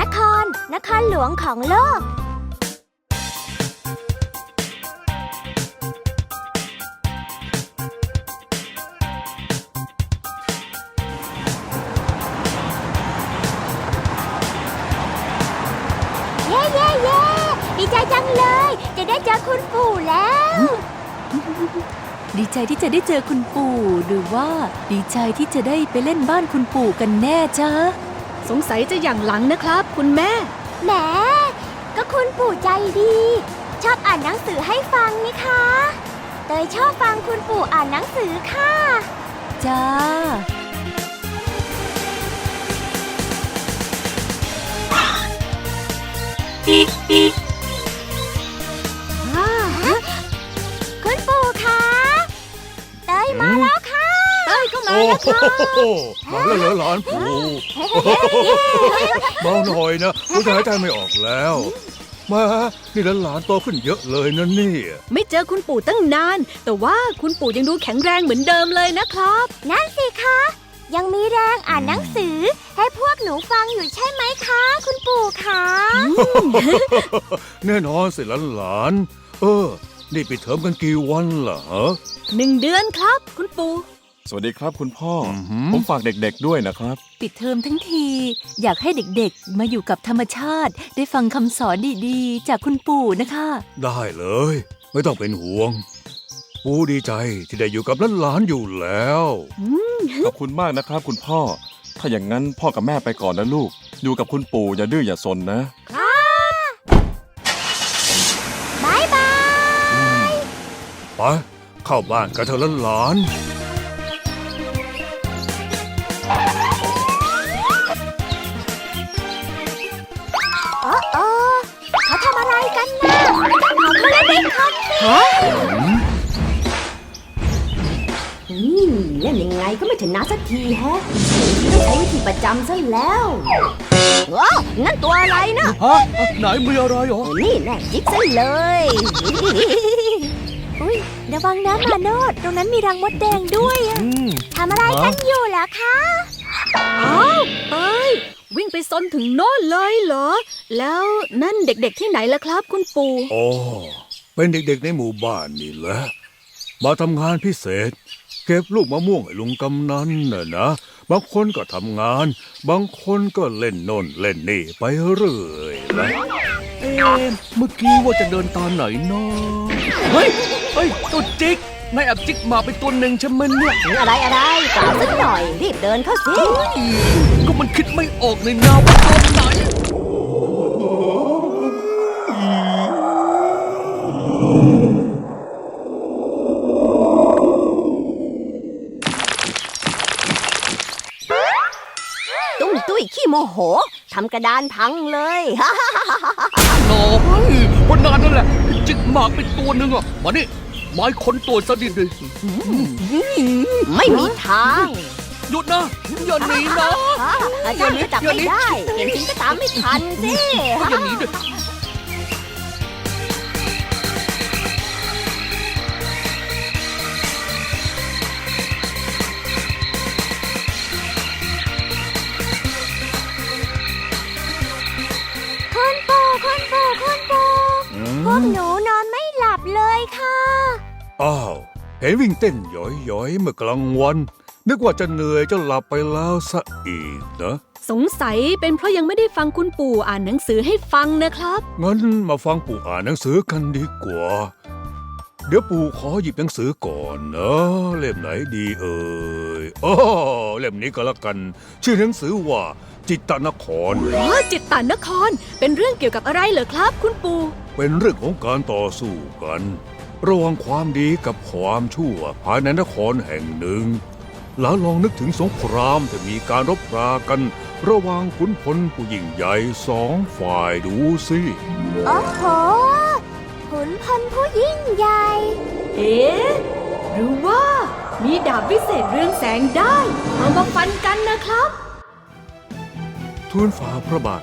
นคร นครหลวงของโลก เย้เย้เย้ดีใจจังเลย จะได้เจอคุณปู่แล้ว ดีใจที่จะได้เจอคุณปู่ หรือว่าดีใจที่จะได้ไปเล่นบ้านคุณปู่กันแน่จ๊ะ สงสัยจะอย่างหลังนะครับ คุณแม่ แหม ก็คุณปู่ใจดี ชอบอ่านหนังสือให้ฟังนี่คะเตยชอบฟังคุณปู่อ่านหนังสือค่ะ จ้า เต้ยเข้ามาโอ้แล้วโหมาแล้วเหรอหลานปู่เบาหน่อยนะกูจะหายใจไม่ออกแล้วมานี่หลานๆโตขึ้นเยอะเลยนะเนี่ยไม่เจอคุณปู่ตั้งนาน แต่ว่าคุณปู่ยังดูแข็งแรงเหมือนเดิมเลยนะครับ นั่นสิคะ ยังมีแรงอ่านหนังสือ ให้พวกหนูฟังอยู่ใช่ไหมคะ คุณปู่คะแน่นอนสิหลานๆเออ นี่ปิดเทอมกันกี่วันล่ะฮะหนึ่งเดือนครับ คุณปู่ สวัสดีครับคุณพ่อออหือผมฝากเด็กๆด้วยนะครับ ปิดเทอมทั้งที อยากให้เด็กๆ มาอยู่กับธรรมชาติ ได้ฟังคำสอนดีๆ จากคุณปู่นะคะ ได้เลย ไม่ต้องเป็นห่วง ปูดีใจที่ได้อยู่กับหลานๆอยู่แล้ว ขอบคุณมากนะครับคุณพ่อ ถ้าอย่างนั้นพ่อกับแม่ไปก่อนนะลูก อยู่กับคุณปู่อย่าดื้ออย่าซนนะบายบายไป เข้าบ้านกันเถอะหลานโก็ไม่ชนะสักทีแฮะต้องใช้วิธีประจำซะแล้วว้าวนั่นตัวอะไรนะฮะไหนมีอะไรเหรอ นี่แน่จิกซะเลย อุ้ยระวังนะมาโนดตรงนั้นมีรังมดแดงด้วยอะอืม ทำอะไรกันอยู่ล่ะคะอ้าวเอ้ยวิ่งไปซนถึงโน่นเลยเหรอ แล้วนั่นเด็กๆที่ไหนล่ะครับ คุณปู่ๆโอ้เป็นเด็กๆในหมู่บ้านนี่แหละ มาทำงานพิเศษ เก็บลูกมะม่วงให้ลุงกำนันน่ะนะ บางคนก็ทำงาน บางคนก็เล่นโน่นเล่นนี่ไปเรื่อยแหละเอ๊ะเมื่อกี้ว่าจะเดินตอนไหนเนาะเฮ้ยเฮ้ยตัวจิกนายแอบจิกหมาไปตัวหนึ่งใช่ไหมเนี่ยอะไรอะไรกล่าวสักหน่อยรีบเดินเข้าสิก็มันคิดไม่ออกในนาว่าตัวไหน โมโหทำกระดานพังเลยหน่อยวันนานนั่นแหละ จิกหมากไปตัวหนึ่งอะ มานี่ไม้คนตัวซะดิดิไม่มีทาง หยุดนะอย่าหนีนะอาจารย์ก็จับไม่ได้เห็นจริงก็ตามไม่ทันสิอย่าหนีดิ วกมหนูนอนไม่หลับเลยค่ะ อ้าว เห็นวิ่งเต้นหย้อยๆเมื่อกลางวัน นึกว่าจะเหนื่อยจะหลับไปแล้วซะอีกนะสงสัยเป็นเพราะยังไม่ได้ฟังคุณปู่อ่านหนังสือให้ฟังนะครับ งั้นมาฟังปู่อ่านหนังสือกันดีกว่า เดี๋ยวปู่ขอหยิบหนังสือก่อนนะ เล่มไหนดีเอ่ยอ๋อเล่มนี้ก็แล้วกัน ชื่อหนังสือว่า จิตตนคร อ๋อจิตตานคร เป็นเรื่องเกี่ยวกับอะไรเหรอครับ คุณปู่ เป็นเรื่องของการต่อสู้กัน ระหว่างความดีกับความชั่วภายในนครแห่งหนึ่ง แล้วลองนึกถึงสงครามที่มีการรบรากัน ระหว่างขุนพลผู้ยิ่งใหญ่สองฝ่ายดูสิ โอ้โห ขุนพลผู้ยิ่งใหญ่ เอ๊ะหรือว่ามีดาบวิเศษเรืองแสงได้ เอามาฟันกันนะครับ ทูลฝ่าพระบาท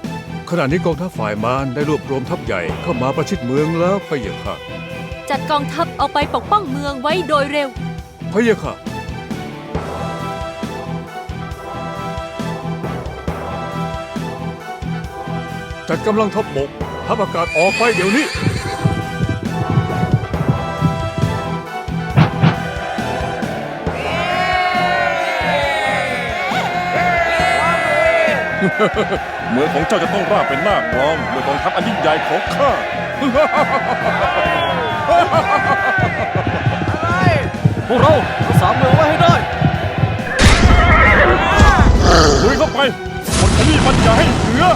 ขณะนี้กองทัพฝ่ายมารได้รวบรวมทัพใหญ่เข้ามาประชิดเมืองแล้วพะเยะค่ะจัดกองทัพเอาไปปกป้องเมืองไว้โดยเร็ว พะเยะค่ะ จัดกำลังทัพบกทัพอากาศออกไปเดี๋ยวนี้ เมืองของเจ้าจะต้องราบเป็นหน้ากลองด้วยกองทัพอันยิ่งใหญ่ของข้าพวกเรารักษาเมืองไว้ให้ได้ลุยเข้าไปหมดขยี้มันอย่าให้เหลือ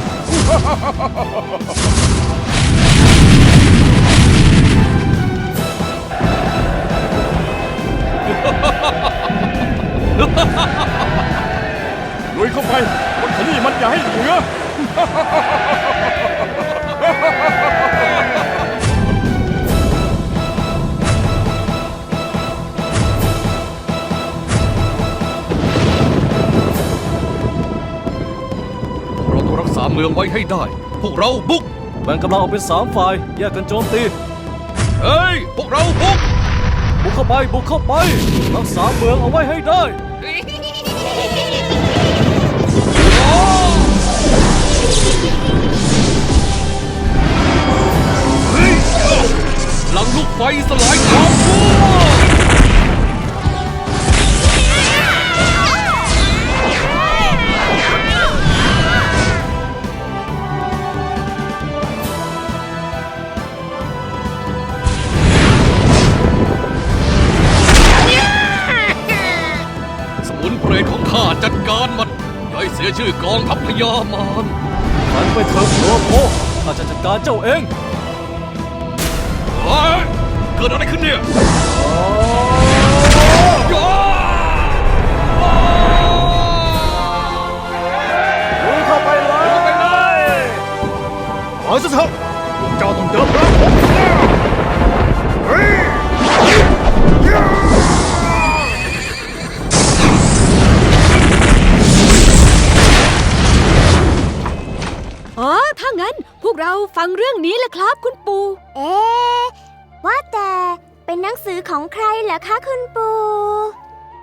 ลุยเข้าไป หมดขยี้มันอย่าให้เหลือ เราต้องรักษาเมืองไว้ให้ได้ พวกเราบุก แบ่งกำลังออกเป็นสามฝ่าย แยกกันโจมตี เฮ้ย พวกเราบุก บุกเข้าไป บุกเข้าไป รักษาเมืองเอาไว้ให้ได้ห ลังลูกไฟสลายกองพวสมุนเปรตของข้าจัดการมันย่อยเสียชื่อกองทัพพยามารมันไปเถอะโลโพข้าจะจัดการเจ้าเอง เฮ้ยเกิดอะไรขึ้นเนี่ยลุยเข้าไปเลยเข้าไปเลยขอซะเถอะเจ้าต้องเจอพระผมอ๋อ ถ้างั้นพวกเราฟังเรื่องนี้แหละครับคุณปู่ เอ๊ะ ว่าแต่เป็นหนังสือของใครเหรอคะคุณปู่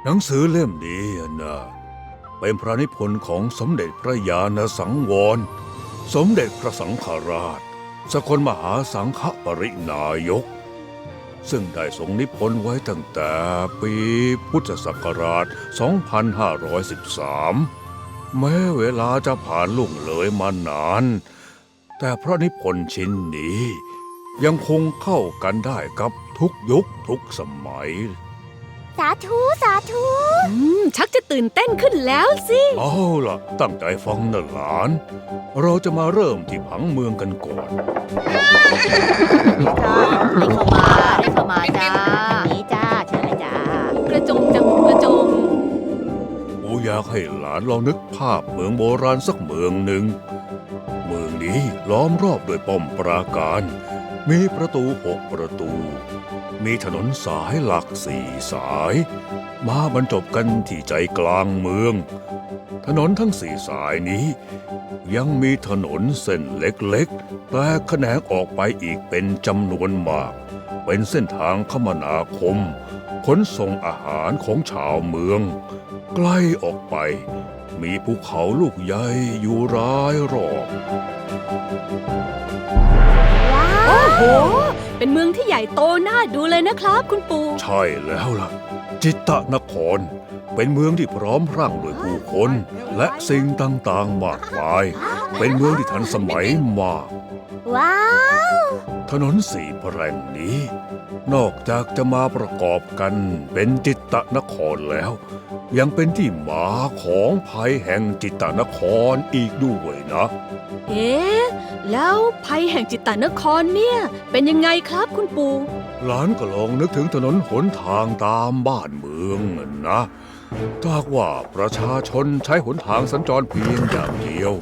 หนังสือเล่มนี้นะเป็นพระนิพนธ์ของสมเด็จพระญาณสังวร สมเด็จพระสังฆราช สกลมหาสังฆปรินายก ซึ่งได้ทรงนิพนธ์ไว้ตั้งแต่ปีพุทธศักราช 2513 แม้เวลาจะผ่านล่วงเลยมานาน แต่พระนิพนธ์ชิ้นนี้ ยังคงเข้ากันได้กับทุกยุคทุกสมัย สาธุ สาธุอืม ชักจะตื่นเต้นขึ้นแล้วสิ เอาล่ะ ตั้งใจฟังนะหลาน เราจะมาเริ่มที่ผังเมืองกันก่อนได้เข้ามาได้เข้ามาจ้านี้จ้าเชิญเลยจ้ากระจงจังกระจง กูอยากให้หลานลองนึกภาพเมืองโบราณสักเมืองหนึ่ง เมืองนี้ล้อมรอบด้วยป้อมปราการ มีประตูหกประตู มีถนนสายหลักสี่สาย มาบรรจบกันที่ใจกลางเมือง ถนนทั้งสี่สายนี้ ยังมีถนนเส้นเล็กๆ แต่แขนงออกไปอีกเป็นจำนวนมาก เป็นเส้นทางคมนาคม ขนส่งอาหารของชาวเมือง ใกล้ออกไปมีภูเขาลูกใหญ่อยู่รายรอบ โอ้โห เป็นเมืองที่ใหญ่โตน่าดูเลยนะครับ คุณปู่ ใช่แล้วล่ะ จิตตนคร เป็นเมืองที่พร้อมพรั่งด้วยผู้คน และสิ่งต่างๆมากมาย เป็นเมืองที่ทันสมัยมาก ว้าว ถนนสี่แพร่งนี้ นอกจากจะมาประกอบกันเป็นจิตตนครแล้ว ยังเป็นที่มาของภัยแห่งจิตตนครอีกด้วยนะ เอ๊ะ แล้วภัยแห่งจิตตานครเนี่ยเป็นยังไงครับคุณปู่ หลานก็ลองนึกถึงถนนหนทางตามบ้านเมืองนะนะถ้าหากว่าประชาชนใช้หนทางสัญจรเพียงอย่างเดียว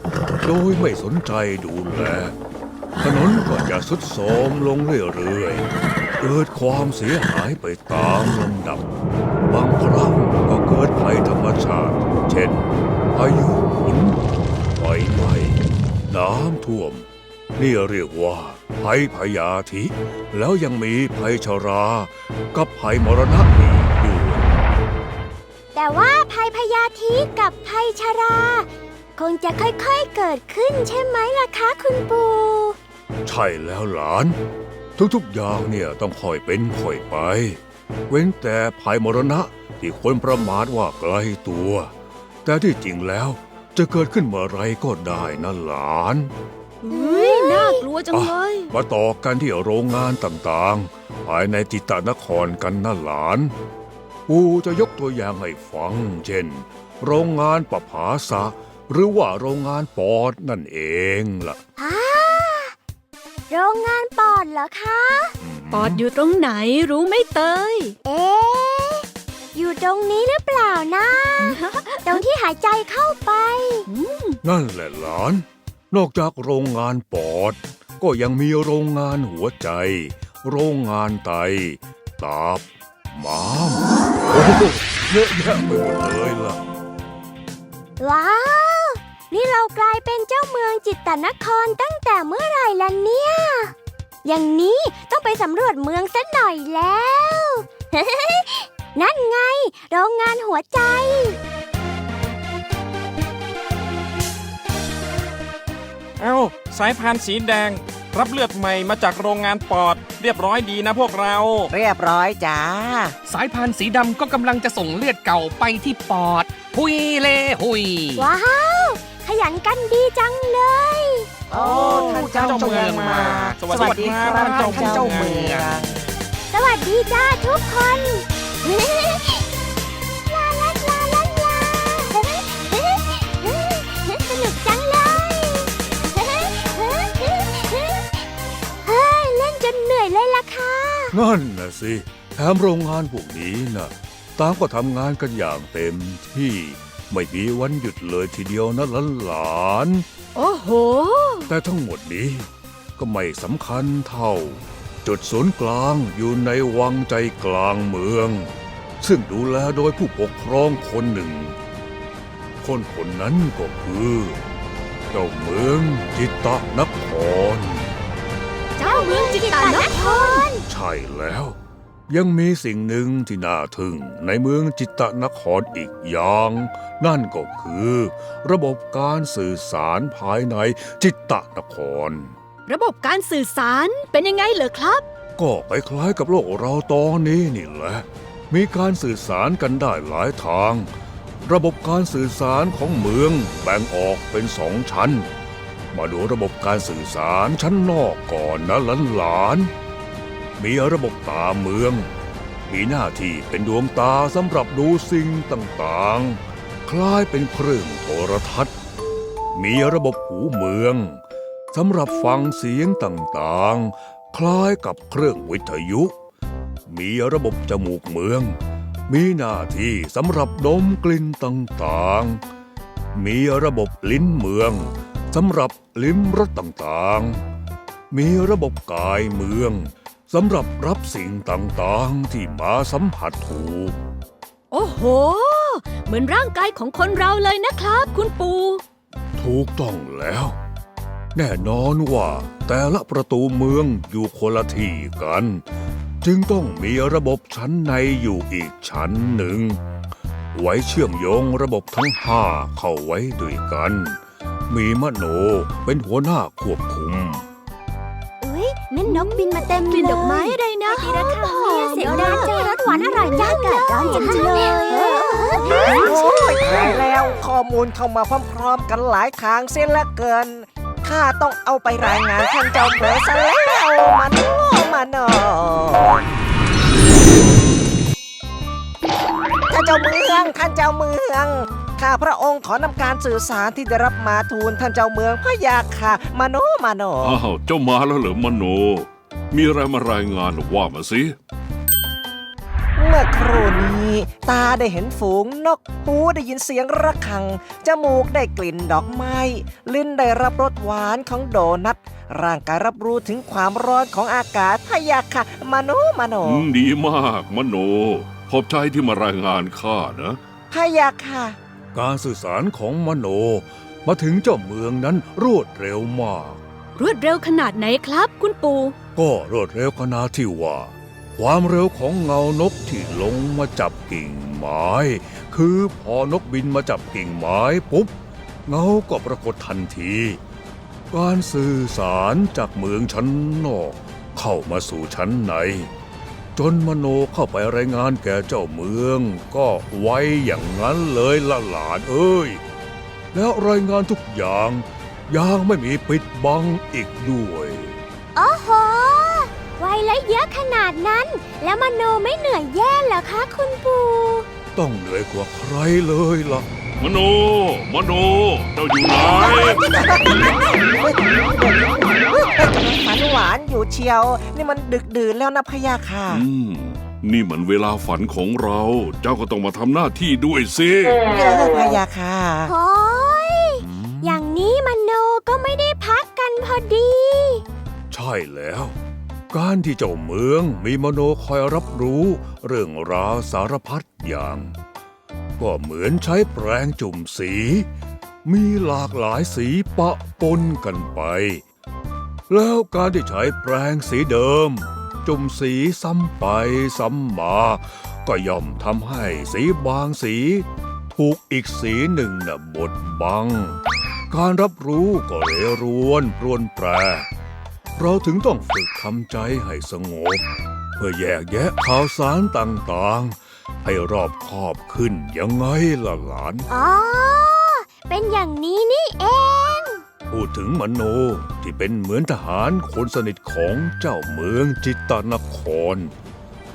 โดยไม่สนใจดูแล ถนนก็จะสุดโทรมลงเรื่อยๆเกิดความเสียหายไปตามลำดับบางครั้งก็เกิดภัยธรรมชาติ เช่นพายุหมุนไฟไหม้น้ำท่วม นี่เรียกว่าภัยพยาธิ แล้วยังมีภัยชรา กับภัยมรณะอีกด้วยแต่ว่าภัยพยาธิกับภัยชรา คงจะค่อยๆเกิดขึ้นใช่ไหมล่ะคะคุณปู่ ใช่แล้วหลาน ทุกๆอย่างเนี่ยต้องค่อยเป็นค่อยไป เว้นแต่ภัยมรณะที่คนประมาทว่าไกลตัว แต่ที่จริงแล้วจะเกิดขึ้นเมื่อไรก็ได้นะหลาน เฮ้ยน่ากลัวจังเลย มาต่อกันที่โรงงานต่างๆ ภายในจิตตนครกันนะหลาน ปูจะยกตัวอย่างให้ฟัง เช่น โรงงานประภาสะหรือว่าโรงงานปอดนั่นเองล่ะอ่าโรงงานปอดเหรอคะ ปอดอยู่ตรงไหนรู้ไหมเตย เอ๊ะอยู่ตรงนี้หรือเปล่านะ ตรงที่หายใจเข้าไป นั่นแหละหลาน นอกจากโรงงานปอด ก็ยังมีโรงงานหัวใจ โรงงานไตตับม้ามโอ้เยอะแยะไปหมดเลยล่ะ ว้าว นี่เรากลายเป็นเจ้าเมืองจิตตนครตั้งแต่เมื่อไหร่ล่ะเนี่ย อย่างนี้ต้องไปสำรวจเมืองสักหน่อยแล้ว นั่นไง โรงงานหัวใจ เอ้า สายพานสีแดง รับเลือดใหม่มาจากโรงงานปอด เรียบร้อยดีนะพวกเรา เรียบร้อยจ้า สายพานสีดำก็กำลังจะส่งเลือดเก่าไปที่ปอด หุยเลหุย ว้าว ขยันกันดีจังเลย โอ้ท่านเจ้าเมืองมา สวัสดีครับท่านเจ้าท่านเจ้าเมืเมืององ สวัสดีจ้าทุกคน นั่นนะสิแถมโรงงานพวกนี้นะต่างก็ทำงานกันอย่างเต็มที่ ไม่มีวันหยุดเลยทีเดียวนะหลานๆโอ้โห แต่ทั้งหมดนี้ก็ไม่สำคัญเท่า จุดศูนย์กลางอยู่ในวังใจกลางเมือง ซึ่งดูแลโดยผู้ปกครองคนหนึ่ง คนคนนั้นก็คือ เจ้าเมืองจิตตนคร เจ้าเมืองจิตตานคร ใช่แล้ว ยังมีสิ่งหนึ่งที่น่าทึ่งในเมืองจิตตนครอีกอย่าง นั่นก็คือ ระบบการสื่อสารภายในจิตตนคร ระบบการสื่อสารเป็นยังไงเหรอครับ ก็คล้ายๆกับโลกเราตอนนี้นี่แหละ มีการสื่อสารกันได้หลายทาง ระบบการสื่อสารของเมืองแบ่งออกเป็นสองชั้น มาดูระบบการสื่อสารชั้นนอกก่อนนะหลานๆ มีระบบตาเมือง มีหน้าที่เป็นดวงตาสำหรับดูสิ่งต่างๆ คล้ายเป็นเครื่องโทรทัศน์ มีระบบหูเมืองสำหรับฟังเสียงต่างๆ คล้ายกับเครื่องวิทยุ มีระบบจมูกเมือง มีหน้าที่สำหรับดมกลิ่นต่างๆ มีระบบลิ้นเมืองสำหรับ ลิ้มรสต่างๆ มีระบบกายเมืองสำหรับรับสิ่งต่างๆ ที่มาสัมผัสถูก โอ้โห เหมือนร่างกายของคนเราเลยนะครับ คุณปู่ ถูกต้องแล้ว แน่นอนว่าแต่ละประตูเมืองอยู่คนละที่กัน จึงต้องมีระบบชั้นในอยู่อีกชั้นหนึ่ง ไว้เชื่อมโยงระบบทั้งห้าเข้าไว้ด้วยกัน มีมโนเป็นหัวหน้าควบคุมอุ้ยนั่นนกบินมาเต็มกลิ่นดอกไม้เลยอะไรนะตีระฆังเนี่ยเสียงดังจังรสหวานอร่อยจังกัดร้อนจังเลยโอ้ยตายแล้วข้อมูลเข้ามาพร้อมๆกันหลายทางเสียเหละเกิน ข้าต้องเอาไปรายงานท่านเจ้าเมืองซะแล้วมาโนมาโนท่านเจ้าเมือง ท่านเจ้าเมือง ข้าพระองค์ขอนำการสื่อสารที่ได้รับมาทูลท่านเจ้าเมืองพระยาค่ะมาโนมาโน อ้าวเจ้ามาแล้วเหรอมโน มีอะไรมารายงานว่ามาสิ เมื่อครู่นี้ ตาได้เห็นฝูงนกหูได้ยินเสียงระฆัง จมูกได้กลิ่นดอกไม้ ลิ้นได้รับรสหวานของโดนัท ร่างกายรับรู้ถึงความร้อนของอากาศพะยาค่ะมาโนมาโนอืมดีมากมโน ขอบใจที่มารายงานข้านะ พะยาค่ะ การสื่อสารของมโน มาถึงเจ้าเมืองนั้นรวดเร็วมาก รวดเร็วขนาดไหนครับ คุณปู่ก็รวดเร็วขนาดที่ว่า ความเร็วของเงานกที่ลงมาจับกิ่งไม้ คือพอนกบินมาจับกิ่งไม้ปุ๊บ เงาก็ปรากฏทันที การสื่อสารจากเมืองชั้นนอก เข้ามาสู่ชั้นใน จนมโนเข้าไปรายงานแก่เจ้าเมือง ก็ไวอย่างนั้นเลยละหลานเอ้ย แล้วรายงานทุกอย่างยังไม่มีปิดบังอีกด้วยโอ้โห ไวและเยอะขนาดนั้น แล้วมโนไม่เหนื่อยแย่เหรอคะคุณปู่ ต้องเหนื่อยกว่าใครเลยล่ะ มโนมโนเจ้าอยู่ไหนฝันหวานอยู่เชียว นี่มันดึกดื่นแล้วนะพะยาค่ะ อืมนี่เหมันเวลาฝันของเรา เจ้าก็ต้องมาทำหน้าที่ด้วยสิเยอพะยาค่ะ โอ้ยอย่างนี้มโนก็ไม่ได้พักกันพอดี ใช่แล้ว การที่เจ้าเมืองมีมโนคอยรับรู้ เรื่องราวสารพัดอย่าง ก็เหมือนใช้แปรงจุ่มสี มีหลากหลายสีปะปนกันไป แล้วการที่ใช้แปรงสีเดิม จุ่มสีซ้ำไปซ้ำมา ก็ย่อมทำให้สีบางสีถูกอีกสีหนึ่งน่ะบดบัง การรับรู้ก็เลรวนรวนแปร เราถึงต้องฝึกทำใจให้สงบ เพื่อแยกแยะข่าวสารต่างๆ ให้รอบคอบขึ้นยังไงล่ะหลาน อ๋อ เป็นอย่างนี้นี่เอง พูดถึงมโนที่เป็นเหมือนทหารคนสนิทของเจ้าเมืองจิตตนคร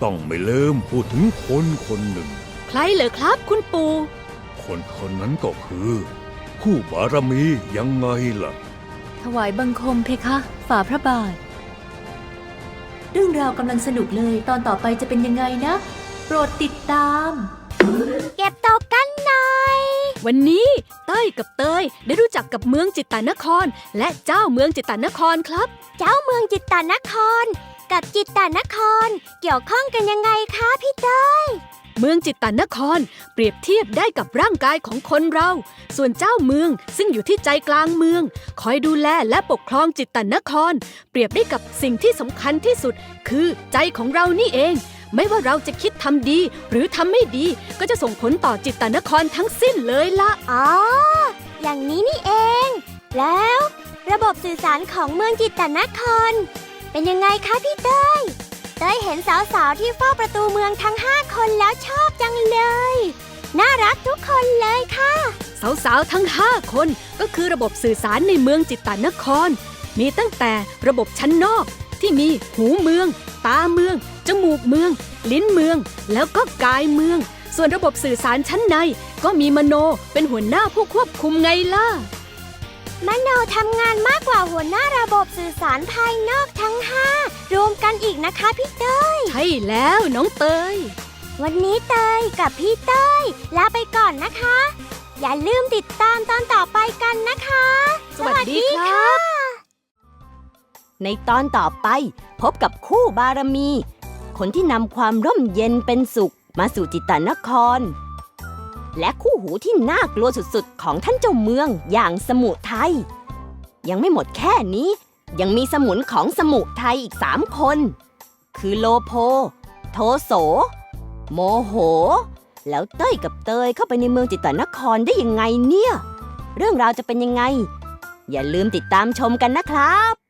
ต้องไม่ลืมพูดถึงคนคนหนึ่ง ใครเหรอครับคุณปู่ คนคนนั้นก็คือ คู่บารมียังไงล่ะ ถวายบังคมเพคะ ฝ่าพระบาทรื่องราวกำลังสนุกเลย ตอนต่อไปจะเป็นยังไงนะ โปรดติดตาม เก็บตกกันหน่อย วันนี้เต้ยกับเตยได้รู้จักกับเมืองจิตตานคร และเจ้าเมืองจิตตานครครับ เจ้าเมืองจิตตานคร กับจิตตานคร เกี่ยวข้องกันยังไงคะพี่เต้ย เมืองจิตตานคร เปรียบเทียบได้กับร่างกายของคนเรา ส่วนเจ้าเมืองซึ่งอยู่ที่ใจกลางเมือง คอยดูแลและปกครองจิตตานคร เปรียบได้กับสิ่งที่สำคัญที่สุด คือใจของเรานี่เอง ไม่ว่าเราจะคิดทำดี หรือทำไม่ดี ก็จะส่งผลต่อจิตตานครทั้งสิ้นเลยละอ๋อ อย่างนี้นี่เอง แล้ว ระบบสื่อสารของเมืองจิตตนคร เป็นยังไงคะพี่เต้ยเต้ยเห็นสาวๆที่เฝ้าประตูเมืองทั้งห้าคนแล้วชอบจังเลย น่ารักทุกคนเลยค่ะ สาวๆทั้ง 5 คนก็คือระบบสื่อสารในเมืองจิตตานคร มีตั้งแต่ระบบชั้นนอกที่มีหูเมือง ตาเมือง จมูกเมือง ลิ้นเมือง แล้วก็กายเมือง ส่วนระบบสื่อสารชั้นใน ก็มีมโนเป็นหัวหน้าผู้ควบคุมไงล่ะ มโนทำงานมากกว่าหัวหน้าระบบสื่อสารภายนอกทั้งห้ารวมกันอีกนะคะพี่เต้ย ใช่แล้วน้องเตย วันนี้เตยกับพี่เต้ยลาไปก่อนนะคะ อย่าลืมติดตามตอนต่อไปกันนะคะ สวัสดีครับ ในตอนต่อไปพบกับคู่บารมี คนที่นำความร่มเย็นเป็นสุข มาสู่จิตตนคร และคู่หูที่น่ากลัวสุดๆ ของท่านเจ้าเมืองอย่างสมุไทย ยังไม่หมดแค่นี้ ยังมีสมุนของสมุไทยอีกสามคน คือโลโพ โทโส โมโห แล้วเต้ยกับเตยเข้าไปในเมืองจิตตนครได้ยังไงเนี่ย เรื่องราวจะเป็นยังไง อย่าลืมติดตามชมกันนะครับ